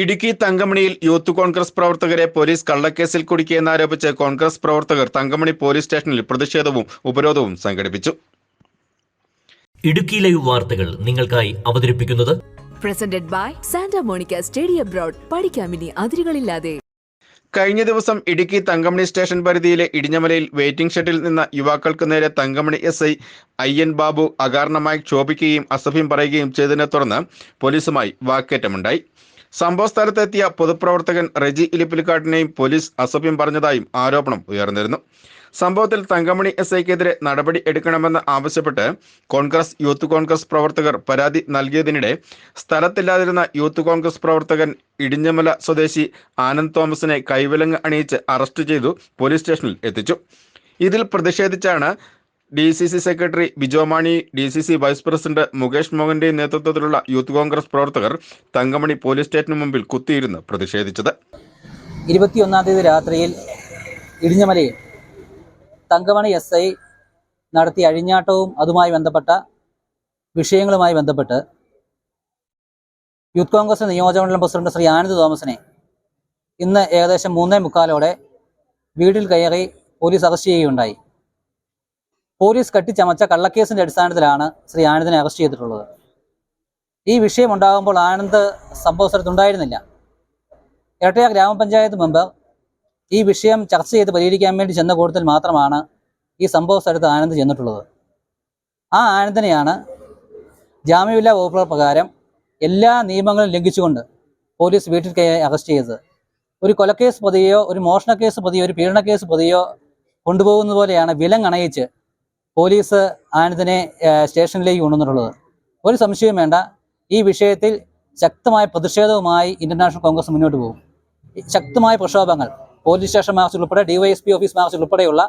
Idukki തങ്കമണിയിൽ youth Congress പ്രവർത്തകരെ police കള്ളക്കേസിൽ കുടുക്കിയെന്നാരോപിച്ച് കോൺഗ്രസ് പ്രവർത്തകർ തങ്കമണി പോലീസ് സ്റ്റേഷനിൽ പ്രതിഷേധവും ഉപരോധവും സംഘടിപ്പിച്ചു. ഇടുക്കി ലൈവ് വാർത്തകൾ നിങ്ങൾക്കായി അവതരിപ്പിക്കുന്നത് presented by Santa Monica study abroad പഠിക്കാമിനി അതിരുകളില്ലാതെ. കഴിഞ്ഞ ദിവസം ഇടുക്കി തങ്കമണി സ്റ്റേഷൻ പരിധിയിലെ ഇടിഞ്ഞമലയിൽ വെയിറ്റിംഗ് ഷെഡിൽ നിന്ന യുവാക്കൾക്ക് നേരെ തങ്കമണി എസ് ഐ അയ്യൻ ബാബു അകാരണമായി ക്ഷോഭിക്കുകയും അസഭ്യം പറയുകയും ചെയ്തതിനെ തുടർന്ന് പോലീസുമായി വാക്കേറ്റമുണ്ടായി. സംഭവ സ്ഥലത്തെത്തിയ പൊതുപ്രവർത്തകൻ റെജി ഇലിപ്പിലിക്കാട്ടിനെയും പോലീസ് അസഭ്യം പറഞ്ഞതായും ആരോപണം ഉയർന്നിരുന്നു. സംഭവത്തിൽ തങ്കമണി എസ് ഐക്കെതിരെ നടപടി എടുക്കണമെന്ന് ആവശ്യപ്പെട്ട് കോൺഗ്രസ് യൂത്ത് കോൺഗ്രസ് പ്രവർത്തകർ പരാതി നൽകിയതിനിടെ സ്ഥലത്തില്ലാതിരുന്ന യൂത്ത് കോൺഗ്രസ് പ്രവർത്തകൻ ഇടിഞ്ഞമല സ്വദേശി ആനന്ദ് തോമസിനെ കൈവിലങ്ങ് അണിയിച്ച് അറസ്റ്റ് ചെയ്തു പോലീസ് സ്റ്റേഷനിൽ എത്തിച്ചു. ഇതിൽ പ്രതിഷേധിച്ചാണ് D C C secretary Bijo Mani D C C vice president Mukesh മോഹന്റെ നേതൃത്വത്തിലുള്ള യൂത്ത് കോൺഗ്രസ് പ്രവർത്തകർ തങ്കമണി പോലീസ് സ്റ്റേഷന് മുമ്പിൽ കുത്തിയിരുന്ന് പ്രതിഷേധിച്ചത്. ഇരുപത്തിയൊന്നാം തീയതി രാത്രിയിൽ ഇടിഞ്ഞമലയിൽ തങ്കമണി എസ് ഐ നടത്തിയ അഴിഞ്ഞാട്ടവും അതുമായി ബന്ധപ്പെട്ട വിഷയങ്ങളുമായി ബന്ധപ്പെട്ട് യൂത്ത് കോൺഗ്രസ് നിയോജകമണ്ഡലം പ്രസിഡന്റ് ശ്രീ ആനന്ദ് തോമസിനെ ഇന്ന് ഏകദേശം മൂന്നേ മുക്കാലോടെ വീട്ടിൽ കയറി പോലീസ് അറസ്റ്റ് ചെയ്യുകയുണ്ടായി. പോലീസ് കെട്ടിച്ചമച്ച കള്ളക്കേസിന്റെ അടിസ്ഥാനത്തിലാണ് ശ്രീ ആനന്ദിനെ അറസ്റ്റ് ചെയ്തിട്ടുള്ളത്. ഈ വിഷയം ഉണ്ടാകുമ്പോൾ ആനന്ദ് സംഭവ സ്ഥലത്തുണ്ടായിരുന്നില്ല ഇരട്ടയ ഗ്രാമപഞ്ചായത്ത് മെമ്പർ ഈ വിഷയം ചർച്ച ചെയ്ത് പരിഹരിക്കാൻ വേണ്ടി ചെന്ന കൂട്ടത്തിൽ മാത്രമാണ് ഈ സംഭവ സ്ഥലത്ത് ആനന്ദ് ചെന്നിട്ടുള്ളത്. ആ ആനന്ദിനെയാണ് ജാമ്യമില്ലാ വകുപ്പുകൾ പ്രകാരം എല്ലാ നിയമങ്ങളും ലംഘിച്ചുകൊണ്ട് പോലീസ് വീട്ടിൽ അറസ്റ്റ് ചെയ്തത്. ഒരു കൊലക്കേസ് പ്രതിയോ ഒരു മോഷണ കേസ് പ്രതിയോ ഒരു പീഡന കേസ് പ്രതിയോ കൊണ്ടുപോകുന്ന പോലെയാണ് വിലങ്ങണയിച്ച് പോലീസ് ആനന്ദിനെ സ്റ്റേഷനിലേക്ക് കൊണ്ടുവന്നിട്ടുള്ളത്. ഒരു സംശയവും വേണ്ട. ഈ വിഷയത്തിൽ ശക്തമായ പ്രതിഷേധവുമായി ഇന്റർനാഷണൽ കോൺഗ്രസ് മുന്നോട്ട് പോകും. ശക്തമായ പ്രക്ഷോഭങ്ങൾ പോലീസ് സ്റ്റേഷൻ മാർച്ച് ഉൾപ്പെടെ ഡിവൈഎസ്പി ഓഫീസ് മാർച്ച് ഉൾപ്പെടെയുള്ള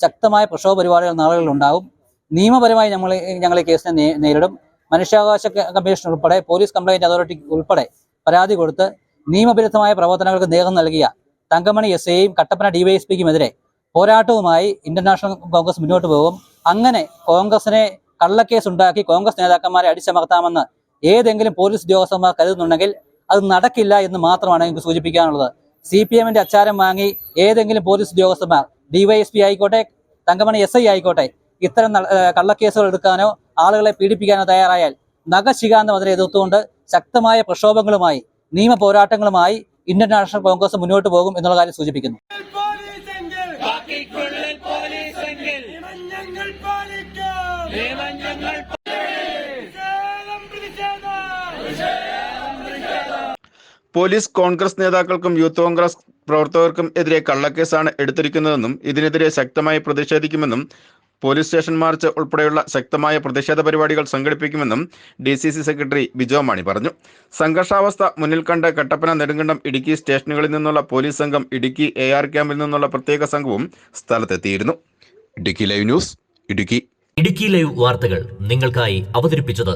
ശക്തമായ പ്രക്ഷോഭ പരിപാടികൾ നാളുകളിൽ ഉണ്ടാകും. നിയമപരമായി ഞങ്ങൾ ഞങ്ങൾ ഈ കേസിനെ നേരിടും. മനുഷ്യാവകാശ കമ്മീഷൻ ഉൾപ്പെടെ പോലീസ് കംപ്ലൈന്റ് അതോറിറ്റി ഉൾപ്പെടെ പരാതി കൊടുത്ത് നിയമവിരുദ്ധമായ പ്രവർത്തനങ്ങൾക്ക് നേതൃത്വം നൽകിയ തങ്കമണി എസ് ഐയും കട്ടപ്പന ഡിവൈഎസ്പിക്കുമെതിരെ പോരാട്ടവുമായി ഇന്റർനാഷണൽ കോൺഗ്രസ് മുന്നോട്ട് പോകും. അങ്ങനെ കോൺഗ്രസിനെ കള്ളക്കേസ് ഉണ്ടാക്കി കോൺഗ്രസ് നേതാക്കന്മാരെ അടിച്ചമർത്താമെന്ന് ഏതെങ്കിലും പോലീസ് ഉദ്യോഗസ്ഥന്മാർ കരുതുന്നുണ്ടെങ്കിൽ അത് നടക്കില്ല എന്ന് മാത്രമാണ് എനിക്ക് സൂചിപ്പിക്കാനുള്ളത്. സി പി എമ്മിന്റെ അച്ചാരം വാങ്ങി ഏതെങ്കിലും പോലീസ് ഉദ്യോഗസ്ഥന്മാർ ഡിവൈഎസ്പി ആയിക്കോട്ടെ തങ്കമണി എസ് ഐ ആയിക്കോട്ടെ ഇത്തരം കള്ളക്കേസുകൾ എടുക്കാനോ ആളുകളെ പീഡിപ്പിക്കാനോ തയ്യാറായാൽ നഖശികാന്തം അതിനെ എതിർത്തുകൊണ്ട് ശക്തമായ പ്രക്ഷോഭങ്ങളുമായി നിയമ പോരാട്ടങ്ങളുമായി ഇന്റർനാഷണൽ നാഷണൽ കോൺഗ്രസ് മുന്നോട്ട് പോകും എന്നുള്ള കാര്യം സൂചിപ്പിക്കുന്നു. ഞങ്ങൾ പാലിക്കും. നിയമം ഞങ്ങൾ പോലീസ് കോൺഗ്രസ് നേതാക്കൾക്കും യൂത്ത് കോൺഗ്രസ് പ്രവർത്തകർക്കും എതിരെ കള്ളക്കേസാണ് എടുത്തിരിക്കുന്നതെന്നും ഇതിനെതിരെ ശക്തമായി പ്രതിഷേധിക്കുമെന്നും പോലീസ് സ്റ്റേഷൻ മാർച്ച് ഉൾപ്പെടെയുള്ള ശക്തമായ പ്രതിഷേധ പരിപാടികൾ സംഘടിപ്പിക്കുമെന്നും D C C secretary Bijo Mani പറഞ്ഞു. സംഘർഷാവസ്ഥ മുന്നിൽ കണ്ട് കട്ടപ്പന നെടുങ്കണ്ടം ഇടുക്കി സ്റ്റേഷനുകളിൽ നിന്നുള്ള പോലീസ് സംഘം ഇടുക്കി എ ആർ ക്യാമ്പിൽ നിന്നുള്ള പ്രത്യേക സംഘവും സ്ഥലത്തെത്തിയിരുന്നു. Idukki live news Idukki. Idukki live വാർത്തകൾ നിങ്ങൾക്കായി അവതരിപ്പിച്ചത്